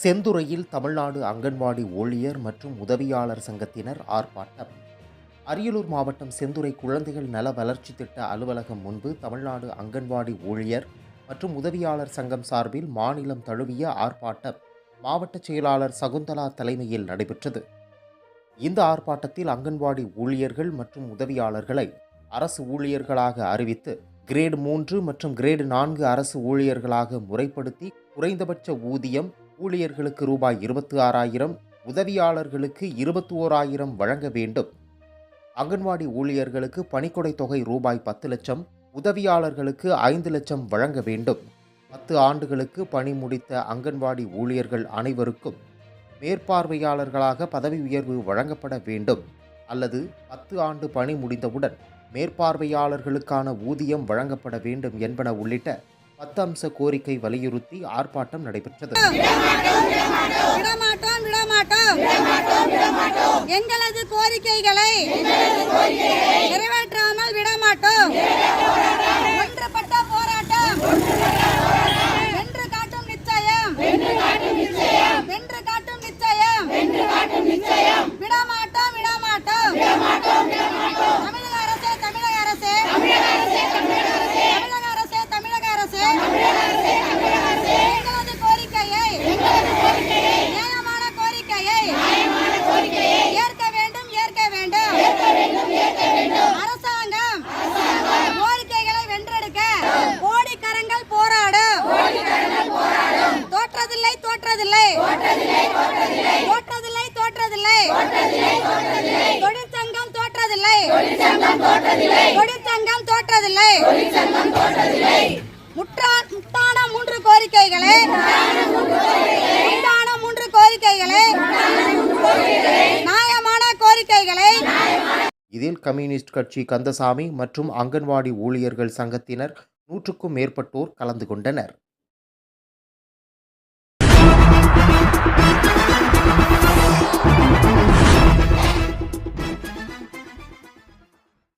செந்துறையில் தமிழ்நாடு அங்கன்வாடி ஊழியர் மற்றும் உதவியாளர் சங்கத்தினர் ஆர்ப்பாட்டம். அரியலூர் மாவட்டம் செந்துறை குழந்தைகள் நல வளர்ச்சி திட்ட அலுவலகம் முன்பு தமிழ்நாடு அங்கன்வாடி ஊழியர் மற்றும் உதவியாளர் சங்கம் சார்பில் மாநிலம் தழுவிய ஆர்ப்பாட்டம் மாவட்ட செயலாளர் சகுந்தலா தலைமையில் நடைபெற்றது. இந்த ஆர்ப்பாட்டத்தில் அங்கன்வாடி ஊழியர்கள் மற்றும் உதவியாளர்களை அரசு ஊழியர்களாக அறிவித்து கிரேடு மூன்று மற்றும் கிரேடு நான்கு அரசு ஊழியர்களாக முறைப்படுத்தி குறைந்தபட்ச ஊதியம் ஊழியர்களுக்கு ரூபாய் இருபத்தி ஆறாயிரம் உதவியாளர்களுக்கு இருபத்தி ஓராயிரம் வழங்க வேண்டும். அங்கன்வாடி ஊழியர்களுக்கு பணிக்கொடை தொகை ரூபாய் பத்து லட்சம் உதவியாளர்களுக்கு ஐந்து லட்சம் வழங்க வேண்டும். பத்து ஆண்டுகளுக்கு பணி முடித்த அங்கன்வாடி ஊழியர்கள் அனைவருக்கும் மேற்பார்வையாளர்களாக பதவி உயர்வு வழங்கப்பட வேண்டும். அல்லது பத்து ஆண்டு பணி முடிந்தவுடன் மேற்பார்வையாளர்களுக்கான ஊதியம் வழங்கப்பட வேண்டும் என்பன உள்ளிட்ட பத்து அம்ச கோரிக்கை வலியுறுத்தி ஆர்ப்பாட்டம் நடைபெற்றது. எங்களது கோரிக்கைகளை நிறைவேற்ற தோற்றதில்லை தோற்றதில்லை. தோற்றதில்லை தோற்றதில்லை. தொழிற்சங்கம் தோற்றதில்லை. தொழிற்சங்கம் தோற்றதில்லை. முற்றான் முட்டான மூன்று கோரிக்கைகளை. முட்டான மூன்று கோரிக்கைகளை. நியாயமான கோரிக்கைகளை. இதில் கம்யூனிஸ்ட் கட்சி கந்தசாமி மற்றும் அங்கன்வாடி ஊழியர்கள் சங்கத்தினர் நூற்றுக்கும் மேற்பட்டோர் கலந்து கொண்டனர்.